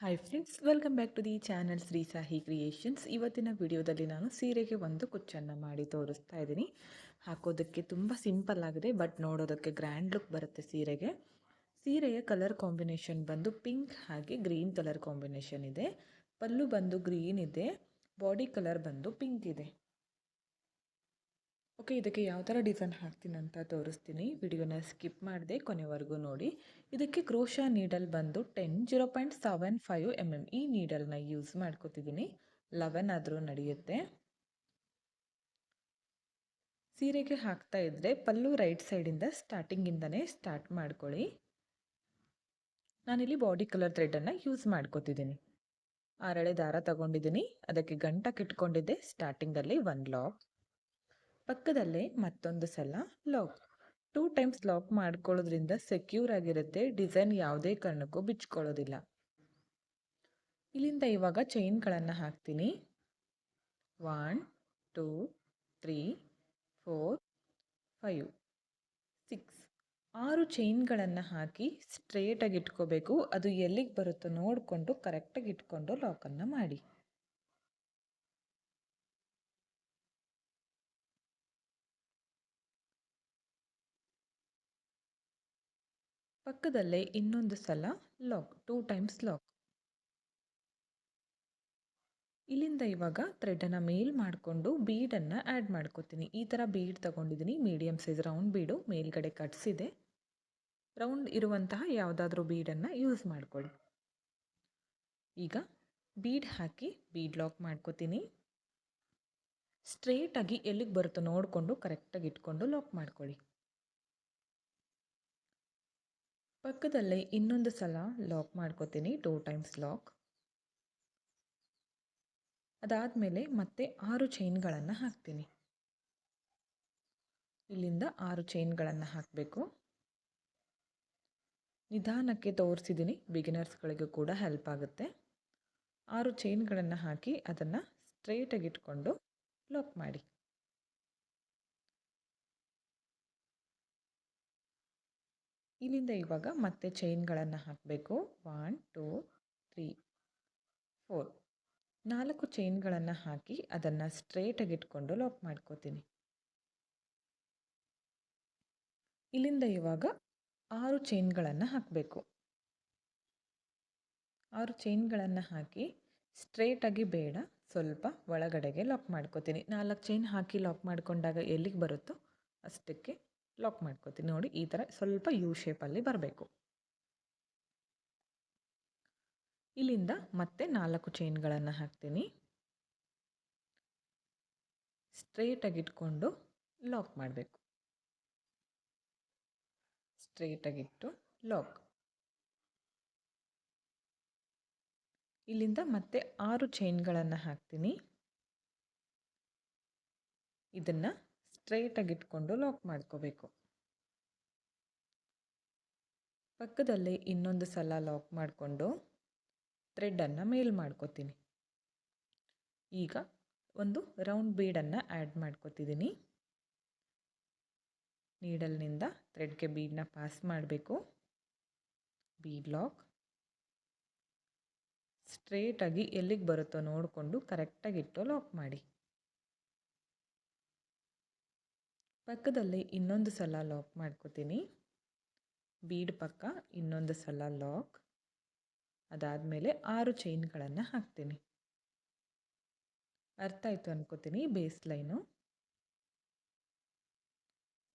Hi friends welcome back to the channel Shri Sahi creations ಇವತ್ತಿನ ವಿಡಿಯೋದಲ್ಲಿ ನಾನು ಸೀರೆಗೆ ಒಂದು ಕುಚ್ಚನ್ನು ಮಾಡಿ ತೋರಿಸ್ತಾ ಇದ್ದೀನಿ. ಹಾಕೋದಕ್ಕೆ ತುಂಬ ಸಿಂಪಲ್ ಆಗಿದೆ ಬಟ್ ನೋಡೋದಕ್ಕೆ ಗ್ರ್ಯಾಂಡ್ ಲುಕ್ ಬರುತ್ತೆ ಸೀರೆಗೆ. ಸೀರೆಯ ಕಲರ್ ಕಾಂಬಿನೇಷನ್ ಬಂದು ಪಿಂಕ್ ಹಾಗೆ ಗ್ರೀನ್ ಕಲರ್ ಕಾಂಬಿನೇಷನ್ ಇದೆ. ಪಲ್ಲು ಬಂದು ಗ್ರೀನ್ ಇದೆ. ಬಾಡಿ ಕಲರ್ ಬಂದು ಪಿಂಕ್ ಇದೆ. ಓಕೆ, ಇದಕ್ಕೆ ಯಾವ ಥರ ಡಿಸೈನ್ ಹಾಕ್ತೀನಿ ಅಂತ ತೋರಿಸ್ತೀನಿ. ವಿಡಿಯೋನ ಸ್ಕಿಪ್ ಮಾಡಿದೆ ಕೊನೆವರೆಗೂ ನೋಡಿ. ಇದಕ್ಕೆ ಕ್ರೋಶಾ ನೀಡಲ್ ಬಂದು ten zero point seven five M M ಈ ನೀಡಲ್ನ ಯೂಸ್ ಮಾಡ್ಕೋತಿದ್ದೀನಿ. ಲೆವೆನ್ ಆದರೂ ನಡೆಯುತ್ತೆ. ಸೀರೆಗೆ ಹಾಕ್ತಾ ಇದ್ದರೆ ಪಲ್ಲು ರೈಟ್ ಸೈಡಿಂದ ಸ್ಟಾರ್ಟಿಂಗಿಂದನೇ ಸ್ಟಾರ್ಟ್ ಮಾಡ್ಕೊಳ್ಳಿ. ನಾನಿಲ್ಲಿ ಬಾಡಿ ಕಲರ್ ಥ್ರೆಡನ್ನು ಯೂಸ್ ಮಾಡ್ಕೋತಿದ್ದೀನಿ. ಆರಳೆ ದಾರ ತಗೊಂಡಿದ್ದೀನಿ. ಅದಕ್ಕೆ ಗಂಟಕ್ಕೆ ಇಟ್ಕೊಂಡಿದ್ದೆ ಸ್ಟಾರ್ಟಿಂಗಲ್ಲಿ ಒನ್ ಲಾಕ್ ಪಕ್ಕದಲ್ಲೇ ಮತ್ತೊಂದು ಸಲ ಲಾಕ್ ಟೂ ಟೈಮ್ಸ್ ಲಾಕ್ ಮಾಡ್ಕೊಳ್ಳೋದ್ರಿಂದ ಸೆಕ್ಯೂರ್ ಆಗಿರುತ್ತೆ ಡಿಸೈನ್ ಯಾವುದೇ ಕಾರಣಕ್ಕೂ ಬಿಚ್ಕೊಳ್ಳೋದಿಲ್ಲ. ಇಲ್ಲಿಂದ ಇವಾಗ ಚೈನ್ಗಳನ್ನು ಹಾಕ್ತೀನಿ. One two three four five six ಆರು ಚೈನ್ಗಳನ್ನು ಹಾಕಿ ಸ್ಟ್ರೇಟಾಗಿ ಇಟ್ಕೋಬೇಕು. ಅದು ಎಲ್ಲಿಗೆ ಬರುತ್ತೋ ನೋಡಿಕೊಂಡು ಕರೆಕ್ಟಾಗಿ ಇಟ್ಕೊಂಡು ಲಾಕನ್ನು ಮಾಡಿ. ಪಕ್ಕದಲ್ಲೇ ಇನ್ನೊಂದು ಸಲ ಲಾಕ್ ಟೂ ಟೈಮ್ಸ್ ಲಾಕ್ ಇಲ್ಲಿಂದ ಇವಾಗ ಥ್ರೆಡನ್ನು ಮೇಲ್ ಮಾಡಿಕೊಂಡು ಬೀಡನ್ನು ಆ್ಯಡ್ ಮಾಡ್ಕೋತೀನಿ. ಈ ಥರ ಬೀಡ್ ತಗೊಂಡಿದ್ದೀನಿ ಮೀಡಿಯಮ್ ಸೈಜ್ ರೌಂಡ್ ಬೀಡು ಮೇಲ್ಗಡೆ ಕಟ್ಸಿದೆ ರೌಂಡ್ ಇರುವಂತಹ ಯಾವುದಾದ್ರೂ ಬೀಡನ್ನು ಯೂಸ್ ಮಾಡ್ಕೊಳ್ಳಿ. ಈಗ ಬೀಡ್ ಹಾಕಿ ಬೀಡ್ ಲಾಕ್ ಮಾಡ್ಕೋತೀನಿ. ಸ್ಟ್ರೇಟಾಗಿ ಎಲ್ಲಿಗೆ ಬರುತ್ತೋ ನೋಡಿಕೊಂಡು ಕರೆಕ್ಟಾಗಿ ಇಟ್ಕೊಂಡು ಲಾಕ್ ಮಾಡ್ಕೊಳ್ಳಿ. ಪಕ್ಕದಲ್ಲೇ ಇನ್ನೊಂದು ಸಲ ಲಾಕ್ ಮಾಡ್ಕೋತೀನಿ ಟೂ ಟೈಮ್ಸ್ ಲಾಕ್ ಅದಾದಮೇಲೆ ಮತ್ತೆ ಆರು ಚೈನ್ಗಳನ್ನು ಹಾಕ್ತೀನಿ. ಇಲ್ಲಿಂದ ಆರು ಚೈನ್ಗಳನ್ನು ಹಾಕಬೇಕು. ನಿಧಾನಕ್ಕೆ ತೋರಿಸಿದ್ದೀನಿ ಬಿಗಿನರ್ಸ್ಗಳಿಗೂ ಕೂಡ ಹೆಲ್ಪ್ ಆಗುತ್ತೆ. ಆರು ಚೈನ್ಗಳನ್ನು ಹಾಕಿ ಅದನ್ನು ಸ್ಟ್ರೇಟಾಗಿಟ್ಕೊಂಡು ಲಾಕ್ ಮಾಡಿ. ಇಲ್ಲಿಂದ ಇವಾಗ ಮತ್ತೆ ಚೈನ್ಗಳನ್ನು ಹಾಕಬೇಕು. One, two, three, four. ನಾಲ್ಕು ಚೈನ್ಗಳನ್ನು ಹಾಕಿ ಅದನ್ನು ಸ್ಟ್ರೇಟಾಗಿ ಇಟ್ಕೊಂಡು ಲಾಕ್ ಮಾಡ್ಕೋತೀನಿ. ಇಲ್ಲಿಂದ ಇವಾಗ ಆರು ಚೈನ್ಗಳನ್ನು ಹಾಕಬೇಕು. ಆರು ಚೈನ್ಗಳನ್ನು ಹಾಕಿ ಸ್ಟ್ರೇಟಾಗಿ ಬೇಡ, ಸ್ವಲ್ಪ ಒಳಗಡೆಗೆ ಲಾಕ್ ಮಾಡ್ಕೋತೀನಿ. ನಾಲ್ಕು ಚೈನ್ ಹಾಕಿ ಲಾಕ್ ಮಾಡಿಕೊಂಡಾಗ ಎಲ್ಲಿಗೆ ಬರುತ್ತೋ ಅಷ್ಟಕ್ಕೆ ಲಾಕ್ ಮಾಡ್ಕೋತೀನಿ. ನೋಡಿ, ಈ ಥರ ಸ್ವಲ್ಪ ಯು ಶೇಪಲ್ಲಿ ಬರಬೇಕು. ಇಲ್ಲಿಂದ ಮತ್ತೆ ನಾಲ್ಕು ಚೈನ್ಗಳನ್ನು ಹಾಕ್ತೀನಿ. ಸ್ಟ್ರೇಟಾಗಿ ಇಟ್ಕೊಂಡು ಲಾಕ್ ಮಾಡಬೇಕು. ಸ್ಟ್ರೇಟಾಗಿಟ್ಟು ಲಾಕ್ ಇಲ್ಲಿಂದ ಮತ್ತೆ ಆರು ಚೈನ್ಗಳನ್ನು ಹಾಕ್ತೀನಿ. ಇದನ್ನು ಸ್ಟ್ರೈಟಾಗಿ ಇಟ್ಕೊಂಡು ಲಾಕ್ ಮಾಡ್ಕೋಬೇಕು. ಪಕ್ಕದಲ್ಲೇ ಇನ್ನೊಂದು ಸಲ ಲಾಕ್ ಮಾಡಿಕೊಂಡು ಥ್ರೆಡನ್ನು ಮೇಲ್ ಮಾಡ್ಕೋತೀನಿ. ಈಗ ಒಂದು ರೌಂಡ್ ಬೀಡನ್ನು ಆ್ಯಡ್ ಮಾಡ್ಕೋತಿದ್ದೀನಿ ನೀಡಲ್ನಿಂದ ಥ್ರೆಡ್ಗೆ ಬೀಡನ್ನ ಪಾಸ್ ಮಾಡಬೇಕು. ಬೀಡ್ ಲಾಕ್ ಸ್ಟ್ರೇಟಾಗಿ ಎಲ್ಲಿಗೆ ಬರುತ್ತೋ ನೋಡಿಕೊಂಡು ಕರೆಕ್ಟಾಗಿ ಇಟ್ಟು ಲಾಕ್ ಮಾಡಿ. ಪಕ್ಕದಲ್ಲಿ ಇನ್ನೊಂದು ಸಲ ಲಾಕ್ ಮಾಡ್ಕೋತೀನಿ. ಬೀಡ್ ಪಕ್ಕ ಇನ್ನೊಂದು ಸಲ ಲಾಕ್ ಅದಾದಮೇಲೆ ಆರು ಚೈನ್ಗಳನ್ನು ಹಾಕ್ತೀನಿ. ಅರ್ಥ ಆಯಿತು ಅನ್ಕೋತೀನಿ ಬೇಸ್ ಲೈನು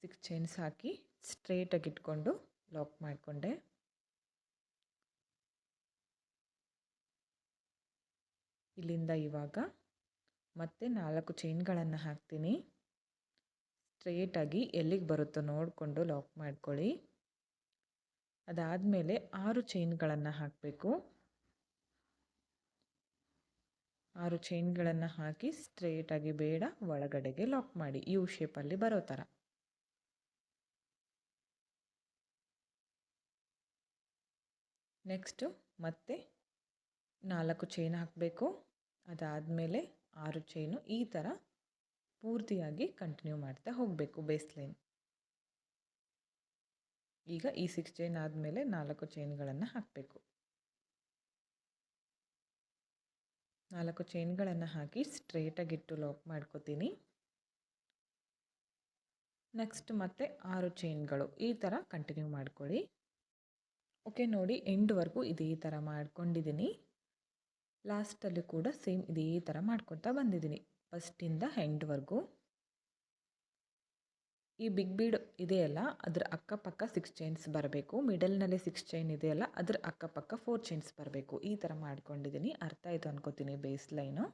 ಸಿಕ್ಸ್ ಚೈನ್ಸ್ ಹಾಕಿ ಸ್ಟ್ರೇಟಾಗಿ ಇಟ್ಕೊಂಡು ಲಾಕ್ ಮಾಡಿಕೊಂಡೆ. ಇಲ್ಲಿಂದ ಇವಾಗ ಮತ್ತೆ ನಾಲ್ಕು ಚೈನ್ಗಳನ್ನು ಹಾಕ್ತೀನಿ. ಸ್ಟ್ರೇಟಾಗಿ ಎಲ್ಲಿಗೆ ಬರುತ್ತೋ ನೋಡಿಕೊಂಡು ಲಾಕ್ ಮಾಡ್ಕೊಳ್ಳಿ. ಅದಾದಮೇಲೆ ಆರು ಚೈನ್ಗಳನ್ನು ಹಾಕಬೇಕು. ಆರು ಚೈನ್ಗಳನ್ನು ಹಾಕಿ ಸ್ಟ್ರೇಟಾಗಿ ಬೇಡ ಒಳಗಡೆಗೆ ಲಾಕ್ ಮಾಡಿ. ಯು ಶೇಪಲ್ಲಿ ಬರೋ ಥರ ನೆಕ್ಸ್ಟು ಮತ್ತೆ ನಾಲ್ಕು ಚೈನ್ ಹಾಕಬೇಕು. ಅದಾದಮೇಲೆ ಆರು ಚೈನು ಈ ಥರ ಪೂರ್ತಿಯಾಗಿ ಕಂಟಿನ್ಯೂ ಮಾಡ್ತಾ ಹೋಗಬೇಕು ಬೇಸ್ ಲೈನ್ ಈಗ ಈ ಸಿಕ್ಸ್ ಚೈನ್ ಆದಮೇಲೆ ನಾಲ್ಕು ಚೈನ್ಗಳನ್ನು ಹಾಕಬೇಕು. ನಾಲ್ಕು ಚೈನ್ಗಳನ್ನು ಹಾಕಿ ಸ್ಟ್ರೇಟಾಗಿಟ್ಟು ಲಾಕ್ ಮಾಡ್ಕೋತೀನಿ. ನೆಕ್ಸ್ಟ್ ಮತ್ತೆ ಆರು ಚೈನ್ಗಳು ಈ ಥರ ಕಂಟಿನ್ಯೂ ಮಾಡ್ಕೊಳ್ಳಿ. ಓಕೆ ನೋಡಿ ಎಂಡ್ವರೆಗೂ ಇದೇ ಥರ ಮಾಡ್ಕೊಂಡಿದ್ದೀನಿ. ಲಾಸ್ಟಲ್ಲಿ ಕೂಡ ಸೇಮ್ ಇದೇ ಥರ ಮಾಡ್ಕೊತಾ ಬಂದಿದ್ದೀನಿ. ಫಸ್ಟಿಂದ ಎಂಡ್ವರೆಗೂ. ಈ ಬಿಗ್ ಬೀಡ್ ಇದೆಯಲ್ಲ ಅದ್ರ ಅಕ್ಕಪಕ್ಕ ಸಿಕ್ಸ್ ಚೈನ್ಸ್ ಬರಬೇಕು. ಮಿಡಲ್ನಲ್ಲಿ ಸಿಕ್ಸ್ ಚೈನ್ ಇದೆಯಲ್ಲ ಅದ್ರ ಅಕ್ಕಪಕ್ಕ ಫೋರ್ ಚೈನ್ಸ್ ಬರಬೇಕು. ಈ ಥರ ಮಾಡ್ಕೊಂಡಿದ್ದೀನಿ. ಅರ್ಥ ಆಯಿತು ಅನ್ಕೋತೀನಿ ಬೇಸ್ ಲೈನು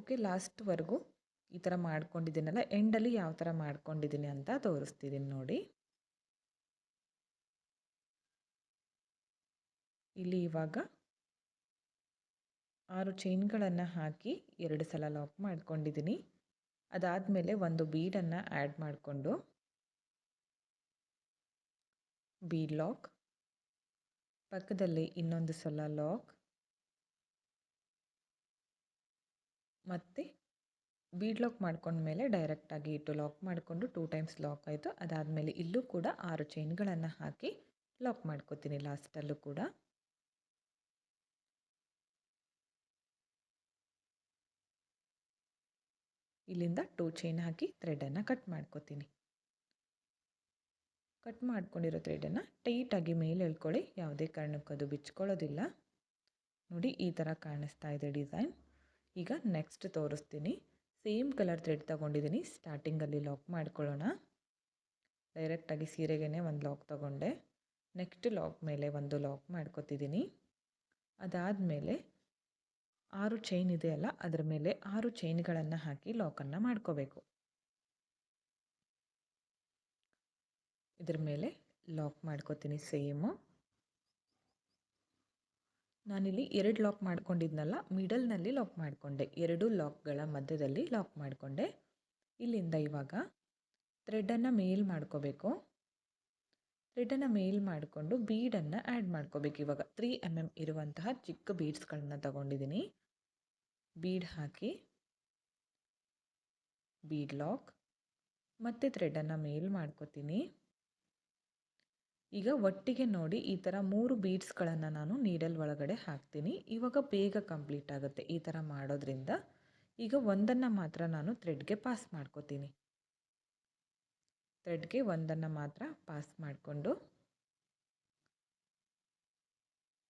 ಓಕೆ ಲಾಸ್ಟ್ವರೆಗೂ ಈ ಥರ ಮಾಡ್ಕೊಂಡಿದ್ದೀನಲ್ಲ, ಎಂಡಲ್ಲಿ ಯಾವ ಥರ ಮಾಡ್ಕೊಂಡಿದ್ದೀನಿ ಅಂತ ತೋರಿಸ್ತಿದ್ದೀನಿ ನೋಡಿ. ಇಲ್ಲಿ ಇವಾಗ ಆರು ಚೈನ್ಗಳನ್ನು ಹಾಕಿ ಎರಡು ಸಲ ಲಾಕ್ ಮಾಡ್ಕೊಂಡಿದ್ದೀನಿ ಅದಾದಮೇಲೆ ಒಂದು ಬೀಡನ್ನು ಆ್ಯಡ್ ಮಾಡಿಕೊಂಡು ಬೀಡ್ ಲಾಕ್ ಪಕ್ಕದಲ್ಲಿ ಇನ್ನೊಂದು ಸಲ ಲಾಕ್ ಮತ್ತು ಬೀಡ್ ಲಾಕ್ ಮಾಡ್ಕೊಂಡ್ಮೇಲೆ ಡೈರೆಕ್ಟಾಗಿ ಇಟ್ಟು ಲಾಕ್ ಮಾಡಿಕೊಂಡು ಟೂ ಟೈಮ್ಸ್ ಲಾಕ್ ಆಯಿತು. ಅದಾದಮೇಲೆ ಇಲ್ಲೂ ಕೂಡ ಆರು ಚೈನ್ಗಳನ್ನು ಹಾಕಿ ಲಾಕ್ ಮಾಡ್ಕೋತೀನಿ ಲಾಸ್ಟಲ್ಲೂ ಕೂಡ. ಇಲ್ಲಿಂದ ಟೂ ಚೈನ್ ಹಾಕಿ ಥ್ರೆಡನ್ನು ಕಟ್ ಮಾಡ್ಕೋತೀನಿ. ಕಟ್ ಮಾಡ್ಕೊಂಡಿರೋ ಥ್ರೆಡನ್ನು ಟೈಟಾಗಿ ಮೇಲೆ ಎಳ್ಕೊಳ್ಳಿ. ಯಾವುದೇ ಕಾರಣಕ್ಕೂ ಅದು ಬಿಚ್ಕೊಳ್ಳೋದಿಲ್ಲ. ನೋಡಿ, ಈ ಥರ ಕಾಣಿಸ್ತಾ ಇದೆ ಡಿಸೈನ್ ಈಗ ನೆಕ್ಸ್ಟ್ ತೋರಿಸ್ತೀನಿ. ಸೇಮ್ ಕಲರ್ ಥ್ರೆಡ್ ತೊಗೊಂಡಿದ್ದೀನಿ. ಸ್ಟಾರ್ಟಿಂಗಲ್ಲಿ ಲಾಕ್ ಮಾಡ್ಕೊಳ್ಳೋಣ. ಡೈರೆಕ್ಟಾಗಿ ಸೀರೆಗೇ ಒಂದು ಲಾಕ್ ತೊಗೊಂಡೆ. ನೆಕ್ಸ್ಟ್ ಲಾಕ್ ಮೇಲೆ ಒಂದು ಲಾಕ್ ಮಾಡ್ಕೊತಿದ್ದೀನಿ. ಅದಾದಮೇಲೆ ಆರು ಚೈನ್ ಇದೆಯಲ್ಲ, ಅದರ ಮೇಲೆ ಆರು ಚೈನ್ಗಳನ್ನು ಹಾಕಿ ಲಾಕನ್ನು ಮಾಡ್ಕೋಬೇಕು. ಇದರ ಮೇಲೆ ಲಾಕ್ ಮಾಡ್ಕೋತೀನಿ ಸೇಮು ನಾನಿಲ್ಲಿ ಎರಡು ಲಾಕ್ ಮಾಡ್ಕೊಂಡಿದ್ನಲ್ಲ ಮಿಡಲ್ನಲ್ಲಿ ಲಾಕ್ ಮಾಡಿಕೊಂಡೆ. ಎರಡು ಲಾಕ್ಗಳ ಮಧ್ಯದಲ್ಲಿ ಲಾಕ್ ಮಾಡಿಕೊಂಡೆ. ಇಲ್ಲಿಂದ ಇವಾಗ ಥ್ರೆಡನ್ನು ಮೇಲ್ ಮಾಡ್ಕೋಬೇಕು. ಥ್ರೆಡನ್ನು ಮೇಲ್ ಮಾಡಿಕೊಂಡು ಬೀಡನ್ನು ಆ್ಯಡ್ ಮಾಡ್ಕೋಬೇಕು. ಇವಾಗ ತ್ರೀ ಎಂ ಎಂ ಇರುವಂತಹ ಚಿಕ್ಕ ಬೀಡ್ಸ್ಗಳನ್ನ ತಗೊಂಡಿದ್ದೀನಿ ಬೀಡ್ ಹಾಕಿ, ಬೀಡ್ ಲಾಕ್ ಮತ್ತು ಥ್ರೆಡನ್ನು ಮೇಲ್ ಮಾಡ್ಕೋತೀನಿ. ಈಗ ಒಟ್ಟಿಗೆ ನೋಡಿ ಈ ಥರ ಮೂರು ಬೀಡ್ಸ್ಗಳನ್ನು ನಾನು ನೀಡಲ್ ಒಳಗಡೆ ಹಾಕ್ತೀನಿ. ಇವಾಗ ಬೇಗ ಕಂಪ್ಲೀಟ್ ಆಗುತ್ತೆ ಈ ಥರ ಮಾಡೋದ್ರಿಂದ. ಈಗ ಒಂದನ್ನು ಮಾತ್ರ ನಾನು ಥ್ರೆಡ್ಗೆ ಪಾಸ್ ಮಾಡ್ಕೋತೀನಿ. ಥ್ರೆಡ್ಗೆ ಒಂದನ್ನು ಮಾತ್ರ ಪಾಸ್ ಮಾಡಿಕೊಂಡು,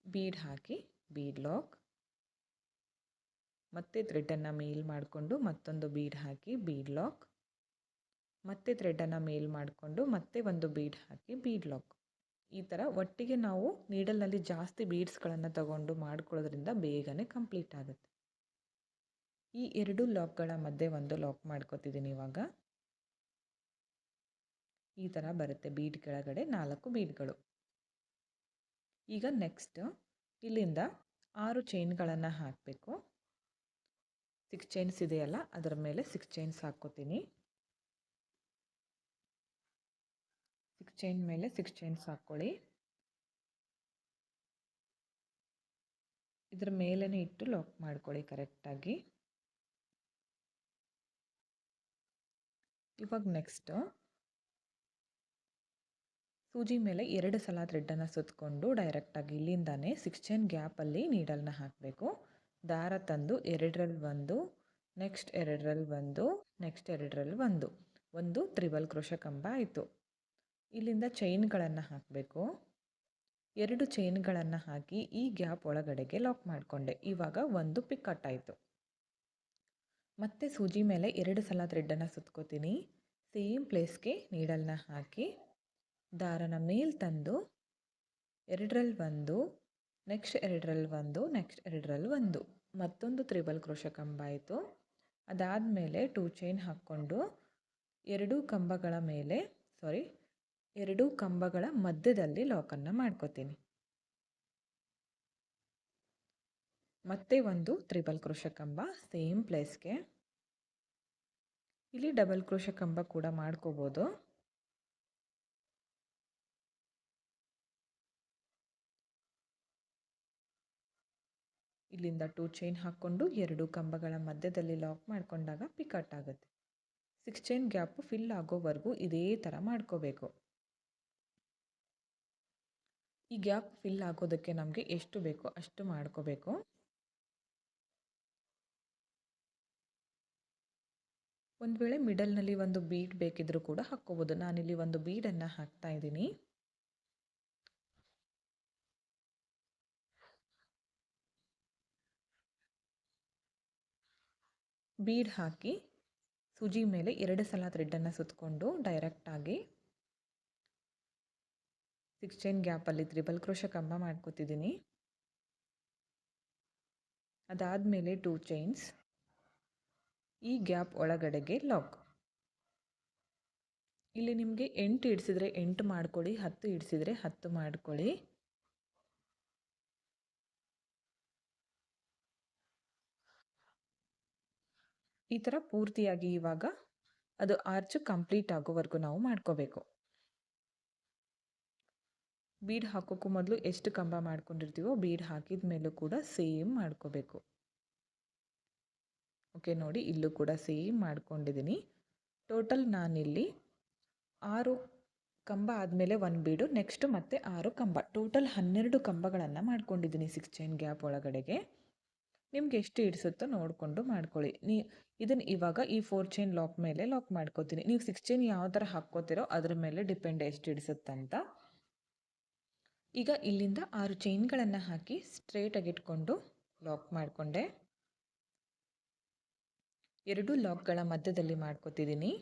ಬೀಡ್ ಹಾಕಿ, ಬೀಡ್ ಲಾಕ್ ಮತ್ತೆ ಥ್ರೆಡನ್ನು ಮೇಲ್ ಮಾಡಿಕೊಂಡು ಮತ್ತೊಂದು ಬೀಡ್ ಹಾಕಿ ಬೀಡ್ ಲಾಕ್ ಮತ್ತೆ ಥ್ರೆಡನ್ನು ಮೇಲ್ ಮಾಡಿಕೊಂಡು ಮತ್ತೆ ಒಂದು ಬೀಡ್ ಹಾಕಿ ಬೀಡ್ ಲಾಕ್ ಈ ಥರ ಒಟ್ಟಿಗೆ ನಾವು ನೀಡಲ್ನಲ್ಲಿ ಜಾಸ್ತಿ ಬೀಡ್ಸ್ಗಳನ್ನು ತಗೊಂಡು ಮಾಡ್ಕೊಳ್ಳೋದ್ರಿಂದ ಬೇಗನೆ ಕಂಪ್ಲೀಟ್ ಆಗುತ್ತೆ. ಈ ಎರಡು ಲಾಕ್ಗಳ ಮಧ್ಯೆ ಒಂದು ಲಾಕ್ ಮಾಡ್ಕೋತಿದ್ದೀನಿ ಇವಾಗ. ಈ ಥರ ಬರುತ್ತೆ ಬೀಡ್ ಕೆಳಗಡೆ ನಾಲ್ಕು ಬೀಡ್ಗಳು ಈಗ ನೆಕ್ಸ್ಟ್ ಇಲ್ಲಿಂದ ಆರು ಚೈನ್ಗಳನ್ನು ಹಾಕಬೇಕು. ಸಿಕ್ಸ್ ಚೈನ್ಸ್ ಇದೆಯಲ್ಲ, ಅದರ ಮೇಲೆ ಸಿಕ್ಸ್ ಚೈನ್ಸ್ ಹಾಕ್ಕೋತೀನಿ. ಸಿಕ್ಸ್ ಚೈನ್ ಮೇಲೆ ಸಿಕ್ಸ್ ಚೈನ್ಸ್ ಹಾಕ್ಕೊಳ್ಳಿ. ಇದರ ಮೇಲೇ ಇಟ್ಟು ಲಾಕ್ ಮಾಡ್ಕೊಳ್ಳಿ ಕರೆಕ್ಟಾಗಿ ಇವಾಗ ನೆಕ್ಸ್ಟು ಸೂಜಿ ಮೇಲೆ ಎರಡು ಸಲ ಥ್ರೆಡ್ಡನ್ನು ಸುತ್ತಕೊಂಡು ಡೈರೆಕ್ಟಾಗಿ ಇಲ್ಲಿಂದಾನೇ ಸಿಕ್ಸ್ ಚೈನ್ ಗ್ಯಾಪಲ್ಲಿ ನೀಡಲ್ನ ಹಾಕಬೇಕು. ದಾರ ತಂದು ಎರಡರಲ್ಲಿ ಒಂದು, ನೆಕ್ಸ್ಟ್ ಎರಡರಲ್ಲಿ ಒಂದು, ನೆಕ್ಸ್ಟ್ ಎರಡರಲ್ಲಿ ಒಂದು. ಒಂದು ತ್ರಿಬಲ್ ಕ್ರೋಶ ಕಂಬ ಆಯಿತು. ಇಲ್ಲಿಂದ ಚೈನ್ಗಳನ್ನು ಹಾಕಬೇಕು. ಎರಡು ಚೈನ್ಗಳನ್ನು ಹಾಕಿ ಈ ಗ್ಯಾಪ್ ಒಳಗಡೆಗೆ ಲಾಕ್ ಮಾಡಿಕೊಂಡೆ. ಇವಾಗ ಒಂದು ಪಿಕ್ಕಟ್ ಆಯಿತು. ಮತ್ತೆ ಸೂಜಿ ಮೇಲೆ ಎರಡು ಸಲ ಥ್ರೆಡ್ಡನ್ನು ಸುತ್ಕೋತೀನಿ. ಸೇಮ್ ಪ್ಲೇಸ್ಗೆ ನೀಡಲ್ನ ಹಾಕಿ, ದಾರನ ಮೇಲೆ ತಂದು ಎರಡರಲ್ಲಿ ಒಂದು ನೆಕ್ಸ್ಟ್ ಎರಡರಲ್ಲಿ ಒಂದು, ನೆಕ್ಸ್ಟ್ ಎರಡರಲ್ಲಿ ಒಂದು. ಮತ್ತೊಂದು ತ್ರಿಬಲ್ ಕ್ರೋಶ ಕಂಬ ಆಯಿತು. ಅದಾದಮೇಲೆ ಟೂ ಚೈನ್ ಹಾಕ್ಕೊಂಡು ಎರಡೂ ಕಂಬಗಳ ಮೇಲೆ ಸಾರಿ ಎರಡೂ ಕಂಬಗಳ ಮಧ್ಯದಲ್ಲಿ ಲಾಕನ್ನು ಮಾಡ್ಕೋತೀನಿ. ಮತ್ತೆ ಒಂದು ತ್ರಿಬಲ್ ಕ್ರೋಶ ಕಂಬ ಸೇಮ್ ಪ್ಲೇಸ್ಗೆ ಇಲ್ಲಿ ಡಬಲ್ ಕ್ರೋಶ ಕಂಬ ಕೂಡ ಮಾಡ್ಕೋಬೋದು. ಇಲ್ಲಿಂದ ಟೂ ಚೈನ್ ಹಾಕ್ಕೊಂಡು ಎರಡು ಕಂಬಗಳ ಮಧ್ಯದಲ್ಲಿ ಲಾಕ್ ಮಾಡಿಕೊಂಡಾಗ ಪಿಕಟ್ ಆಗುತ್ತೆ. ಸಿಕ್ಸ್ ಚೈನ್ ಗ್ಯಾಪು ಫಿಲ್ ಆಗೋವರೆಗೂ ಇದೇ ಥರ ಮಾಡ್ಕೋಬೇಕು. ಈ ಗ್ಯಾಪ್ ಫಿಲ್ ಆಗೋದಕ್ಕೆ ನಮಗೆ ಎಷ್ಟು ಬೇಕೋ ಅಷ್ಟು ಮಾಡ್ಕೋಬೇಕು. ಒಂದು ವೇಳೆ ಮಿಡಲ್ನಲ್ಲಿ ಒಂದು ಬೀಡ್ ಬೇಕಿದ್ದರೂ ಕೂಡ ಹಾಕ್ಕೋಬೋದು. ನಾನಿಲ್ಲಿ ಒಂದು ಬೀಡನ್ನು ಹಾಕ್ತಾ ಇದ್ದೀನಿ. ಬೀಡ್ ಹಾಕಿ ಸೂಜಿ ಮೇಲೆ ಎರಡು ಸಲ ಥ್ರೆಡ್ಡನ್ನು ಸುತ್ತಕೊಂಡು ಡೈರೆಕ್ಟಾಗಿ ಸಿಕ್ಸ್ ಚೈನ್ ಗ್ಯಾಪಲ್ಲಿ ತ್ರಿಬಲ್ ಕ್ರೋಶ ಕಂಬ ಮಾಡ್ಕೋತಿದ್ದೀನಿ. ಅದಾದಮೇಲೆ ಟೂ ಚೈನ್ಸ್ ಈ ಗ್ಯಾಪ್ ಒಳಗಡೆಗೆ ಲಾಕ್ ಇಲ್ಲಿ ನಿಮಗೆ ಎಂಟು ಇಡಿಸಿದ್ರೆ ಎಂಟು ಮಾಡ್ಕೊಳ್ಳಿ, ಹತ್ತು ಇಡಿಸಿದ್ರೆ ಹತ್ತು ಮಾಡ್ಕೊಳ್ಳಿ. ಈ ಥರ ಪೂರ್ತಿಯಾಗಿ ಇವಾಗ ಅದು ಆರ್ಚು ಕಂಪ್ಲೀಟ್ ಆಗೋವರೆಗೂ ನಾವು ಮಾಡ್ಕೋಬೇಕು. ಬೀಡ್ ಹಾಕೋಕ್ಕೂ ಮೊದಲು ಎಷ್ಟು ಕಂಬ ಮಾಡ್ಕೊಂಡಿರ್ತೀವೋ ಬೀಡ್ ಹಾಕಿದ ಮೇಲೂ ಕೂಡ ಸೇಮ್ ಮಾಡ್ಕೋಬೇಕು. ಓಕೆ, ನೋಡಿ ಇಲ್ಲೂ ಕೂಡ ಸೇಮ್ ಮಾಡ್ಕೊಂಡಿದ್ದೀನಿ ಟೋಟಲ್ ನಾನಿಲ್ಲಿ ಆರು ಕಂಬ ಆದಮೇಲೆ ಒಂದು ಬೀಡು, ನೆಕ್ಸ್ಟು ಮತ್ತೆ ಆರು ಕಂಬ. ಟೋಟಲ್ ಹನ್ನೆರಡು ಕಂಬಗಳನ್ನು ಮಾಡ್ಕೊಂಡಿದ್ದೀನಿ ಸಿಕ್ಸ್ ಚೈನ್ ಗ್ಯಾಪ್ ಒಳಗಡೆಗೆ. ನಿಮ್ಗೆ ಎಷ್ಟು ಹಿಡಿಸುತ್ತೋ ನೋಡಿಕೊಂಡು ಮಾಡ್ಕೊಳ್ಳಿ. ನೀ ಇದನ್ನು ಇವಾಗ ಈ ಫೋರ್ ಚೈನ್ ಲಾಕ್ ಮೇಲೆ ಲಾಕ್ ಮಾಡ್ಕೋತೀನಿ. ನೀವು ಸಿಕ್ಸ್ ಚೈನ್ ಯಾವ ಥರ ಹಾಕ್ಕೋತಿರೋ ಅದ್ರ ಮೇಲೆ ಡಿಪೆಂಡ್ ಎಷ್ಟು ಹಿಡಿಸುತ್ತಂತ. ಈಗ ಇಲ್ಲಿಂದ ಆರು ಚೈನ್ಗಳನ್ನು ಹಾಕಿ ಸ್ಟ್ರೇಟಾಗಿ ಇಟ್ಕೊಂಡು ಲಾಕ್ ಮಾಡಿಕೊಂಡೆ. ಎರಡು ಲಾಕ್ಗಳ ಮಧ್ಯದಲ್ಲಿ ಮಾಡ್ಕೋತಿದ್ದೀನಿ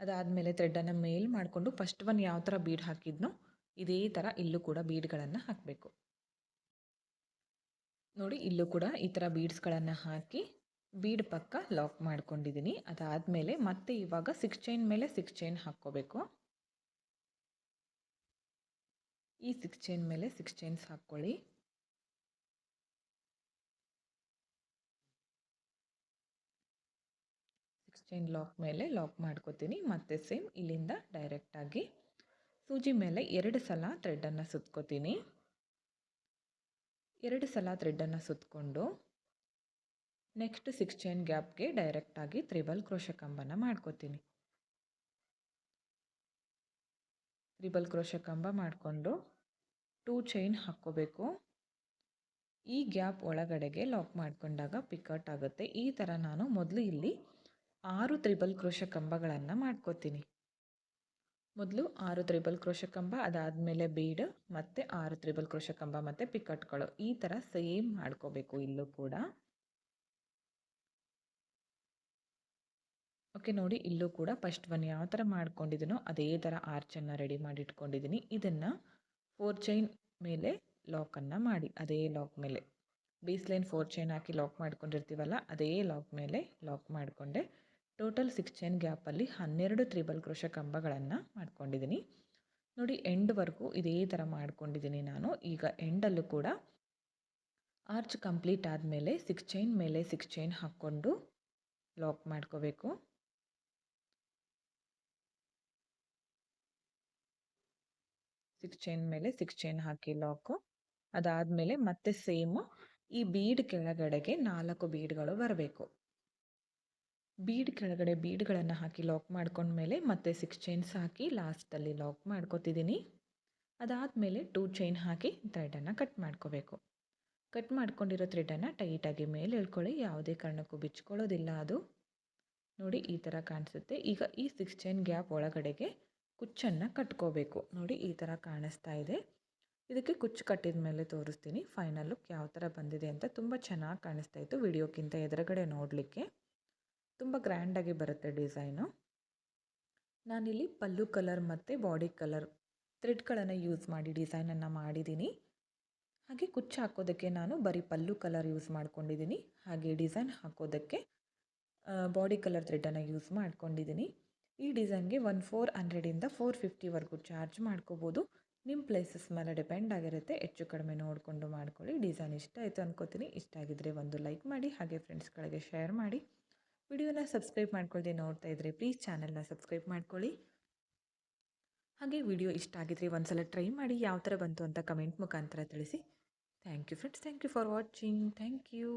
ಅದಾದಮೇಲೆ ಥ್ರೆಡ್ಡನ್ನು ಮೇಲ್ ಮಾಡಿಕೊಂಡು ಫಸ್ಟ್ ಒನ್ ಯಾವ ಥರ ಬೀಡ್ ಹಾಕಿದ್ನೋ ಇದೇ ಥರ ಇಲ್ಲೂ ಕೂಡ ಬೀಡ್ಗಳನ್ನು ಹಾಕಬೇಕು. ನೋಡಿ ಇಲ್ಲೂ ಕೂಡ ಈ ಥರ ಬೀಡ್ಸ್ಗಳನ್ನು ಹಾಕಿ ಬೀಡ್ ಪಕ್ಕ ಲಾಕ್ ಮಾಡ್ಕೊಂಡಿದ್ದೀನಿ ಅದಾದಮೇಲೆ ಮತ್ತೆ ಇವಾಗ ಸಿಕ್ಸ್ ಚೈನ್ ಮೇಲೆ ಸಿಕ್ಸ್ ಚೈನ್ ಹಾಕ್ಕೋಬೇಕು. ಈ ಸಿಕ್ಸ್ ಚೈನ್ ಮೇಲೆ ಸಿಕ್ಸ್ ಚೈನ್ಸ್ ಹಾಕ್ಕೊಳ್ಳಿ. ಸಿಕ್ಸ್ ಚೈನ್ ಲಾಕ್ ಮೇಲೆ ಲಾಕ್ ಮಾಡ್ಕೋತೀನಿ. ಮತ್ತೆ ಸೇಮ್ ಇಲ್ಲಿಂದ ಡೈರೆಕ್ಟಾಗಿ ಸೂಜಿ ಮೇಲೆ ಎರಡು ಸಲ ಥ್ರೆಡ್ಡನ್ನು ಸುತ್ಕೋತೀನಿ. ಎರಡು ಸಲ ಥ್ರೆಡ್ಡನ್ನು ಸುತ್ತಕೊಂಡು ನೆಕ್ಸ್ಟ್ ಸಿಕ್ಸ್ ಚೈನ್ ಗ್ಯಾಪ್ಗೆ ಡೈರೆಕ್ಟಾಗಿ ತ್ರಿಬಲ್ ಕ್ರೋಶ ಕಂಬನ ಮಾಡ್ಕೋತೀನಿ. ತ್ರಿಬಲ್ ಕ್ರೋಶ ಕಂಬ ಮಾಡಿಕೊಂಡು ಟೂ ಚೈನ್ ಹಾಕ್ಕೋಬೇಕು. ಈ ಗ್ಯಾಪ್ ಒಳಗಡೆಗೆ ಲಾಕ್ ಮಾಡಿಕೊಂಡಾಗ ಪಿಕಟ್ ಆಗುತ್ತೆ. ಈ ಥರ ನಾನು ಮೊದಲು ಇಲ್ಲಿ ಆರು ತ್ರಿಬಲ್ ಕ್ರೋಶ ಕಂಬಗಳನ್ನು ಮಾಡ್ಕೋತೀನಿ. ಮೊದಲು ಆರು ತ್ರಿಬಲ್ ಕ್ರೋಶ ಕಂಬ ಅದಾದಮೇಲೆ ಬೀಡ್, ಮತ್ತು ಆರು ತ್ರಿಬಲ್ ಕ್ರೋಶ ಕಂಬ ಮತ್ತು ಪಿಕಟ್ಗಳು. ಈ ಥರ ಸೇಮ್ ಮಾಡ್ಕೋಬೇಕು ಇಲ್ಲೂ ಕೂಡ. ಓಕೆ, ನೋಡಿ ಇಲ್ಲೂ ಕೂಡ ಫಸ್ಟ್ ಒನ್ ಯಾವ ಥರ ಮಾಡ್ಕೊಂಡಿದ್ದೀನೋ ಅದೇ ಥರ ಆರ್ಚನ್ನು ರೆಡಿ ಮಾಡಿ ಇಟ್ಕೊಂಡಿದ್ದೀನಿ ಇದನ್ನು ಫೋರ್ ಚೈನ್ ಮೇಲೆ ಲಾಕನ್ನು ಮಾಡಿ, ಅದೇ ಲಾಕ್ ಮೇಲೆ. ಬೇಸ್ ಲೈನ್ ಫೋರ್ ಚೈನ್ ಹಾಕಿ ಲಾಕ್ ಮಾಡ್ಕೊಂಡಿರ್ತೀವಲ್ಲ, ಅದೇ ಲಾಕ್ ಮೇಲೆ ಲಾಕ್ ಮಾಡಿಕೊಂಡೆ. ಟೋಟಲ್ ಸಿಕ್ಸ್ ಚೈನ್ ಗ್ಯಾಪಲ್ಲಿ ಹನ್ನೆರಡು ತ್ರಿಬಲ್ ಕ್ರೋಶ ಕಂಬಗಳನ್ನು ಮಾಡ್ಕೊಂಡಿದ್ದೀನಿ. ನೋಡಿ ಎಂಡ್ವರೆಗೂ ಇದೇ ಥರ ಮಾಡ್ಕೊಂಡಿದ್ದೀನಿ ನಾನು. ಈಗ ಎಂಡಲ್ಲೂ ಕೂಡ ಆರ್ಚ್ ಕಂಪ್ಲೀಟ್ ಆದಮೇಲೆ ಸಿಕ್ಸ್ ಚೈನ್ ಮೇಲೆ ಸಿಕ್ಸ್ ಚೈನ್ ಹಾಕ್ಕೊಂಡು ಲಾಕ್ ಮಾಡ್ಕೋಬೇಕು. ಸಿಕ್ಸ್ ಚೈನ್ ಮೇಲೆ ಸಿಕ್ಸ್ ಚೈನ್ ಹಾಕಿ ಲಾಕು ಅದಾದಮೇಲೆ ಮತ್ತೆ ಸೇಮು ಈ ಬೀಡ್ ಕೆಳಗಡೆಗೆ ನಾಲ್ಕು ಬೀಡ್ಗಳು ಬರಬೇಕು. ಬೀಡ್ ಕೆಳಗಡೆ ಬೀಡ್ಗಳನ್ನು ಹಾಕಿ ಲಾಕ್ ಮಾಡ್ಕೊಂಡ್ಮೇಲೆ ಮತ್ತೆ ಸಿಕ್ಸ್ ಚೈನ್ಸ್ ಹಾಕಿ ಲಾಸ್ಟಲ್ಲಿ ಲಾಕ್ ಮಾಡ್ಕೋತಿದ್ದೀನಿ ಅದಾದಮೇಲೆ ಟೂ ಚೈನ್ ಹಾಕಿ ಥ್ರೆಡನ್ನು ಕಟ್ ಮಾಡ್ಕೋಬೇಕು. ಕಟ್ ಮಾಡ್ಕೊಂಡಿರೋ ಥ್ರೆಡನ್ನು ಟೈಟಾಗಿ ಮೇಲೆ ಎಳ್ಕೊಳ್ಳಿ, ಯಾವುದೇ ಕಾರಣಕ್ಕೂ ಬಿಚ್ಕೊಳ್ಳೋದಿಲ್ಲ ಅದು. ನೋಡಿ ಈ ಥರ ಕಾಣಿಸುತ್ತೆ. ಈಗ ಈ ಸಿಕ್ಸ್ ಚೈನ್ ಗ್ಯಾಪ್ ಒಳಗಡೆಗೆ ಕುಚ್ಚನ್ನು ಕಟ್ಕೋಬೇಕು. ನೋಡಿ ಈ ಥರ ಕಾಣಿಸ್ತಾ ಇದೆ. ಇದಕ್ಕೆ ಕುಚ್ಚು ಕಟ್ಟಿದ ಮೇಲೆ ತೋರಿಸ್ತೀನಿ. ಫೈನಲ್ ಲುಕ್ ಯಾವ ಥರ ಬಂದಿದೆ ಅಂತ ತುಂಬ ಚೆನ್ನಾಗಿ ಕಾಣಿಸ್ತಾ ಇತ್ತು. ವಿಡಿಯೋಕ್ಕಿಂತ ಎದುರುಗಡೆ ನೋಡಲಿಕ್ಕೆ. ತುಂಬ ಗ್ರ್ಯಾಂಡಾಗಿ ಬರುತ್ತೆ ಡಿಸೈನು. ನಾನಿಲ್ಲಿ ಪಲ್ಲು ಕಲರ್ ಮತ್ತು ಬಾಡಿ ಕಲರ್ ಥ್ರೆಡ್ಗಳನ್ನು ಯೂಸ್ ಮಾಡಿ ಡಿಸೈನನ್ನು ಮಾಡಿದ್ದೀನಿ. ಹಾಗೆ ಕುಚ್ಚು ಹಾಕೋದಕ್ಕೆ ನಾನು ಬರೀ ಪಲ್ಲು ಕಲರ್ ಯೂಸ್ ಮಾಡ್ಕೊಂಡಿದ್ದೀನಿ. ಹಾಗೆ ಡಿಸೈನ್ ಹಾಕೋದಕ್ಕೆ ಬಾಡಿ ಕಲರ್ ಥ್ರೆಡ್ಡನ್ನು ಯೂಸ್ ಮಾಡ್ಕೊಂಡಿದ್ದೀನಿ. ಈ ಡಿಸೈನ್ಗೆ ಒನ್ ಫೋರ್ ಹಂಡ್ರೆಡಿಂದ ಫೋರ್ ಫಿಫ್ಟಿವರೆಗೂ ಚಾರ್ಜ್ ಮಾಡ್ಕೋಬೋದು. ನಿಮ್ಮ ಪ್ಲೇಸಸ್ ಮೇಲೆ ಡಿಪೆಂಡ್ ಆಗಿರುತ್ತೆ. ಹೆಚ್ಚು ಕಡಿಮೆ ನೋಡಿಕೊಂಡು ಮಾಡ್ಕೊಳ್ಳಿ. ಡಿಸೈನ್ ಇಷ್ಟ ಆಯಿತು ಅನ್ಕೋತೀನಿ. ಇಷ್ಟ ಆಗಿದ್ದರೆ ಒಂದು ಲೈಕ್ ಮಾಡಿ, ಹಾಗೆ ಫ್ರೆಂಡ್ಸ್ಗಳಿಗೆ ಶೇರ್ ಮಾಡಿ. ವಿಡಿಯೋನ ಸಬ್ಸ್ಕ್ರೈಬ್ ಮಾಡ್ಕೊಳ್ಳದೆ ನೋಡ್ತಾ ಇದ್ರೆ ಪ್ಲೀಸ್ ಚಾನೆಲ್ನ ಸಬ್ಸ್ಕ್ರೈಬ್ ಮಾಡ್ಕೊಳ್ಳಿ. ಹಾಗೆ ವಿಡಿಯೋ ಇಷ್ಟ ಆಗಿದ್ರೆ ಒಂದ್ಸಲ ಟ್ರೈ ಮಾಡಿ ಯಾವ ಥರ ಬಂತು ಅಂತ ಕಮೆಂಟ್ ಮುಖಾಂತರ ತಿಳಿಸಿ. Thank you friends thank you for watching thank you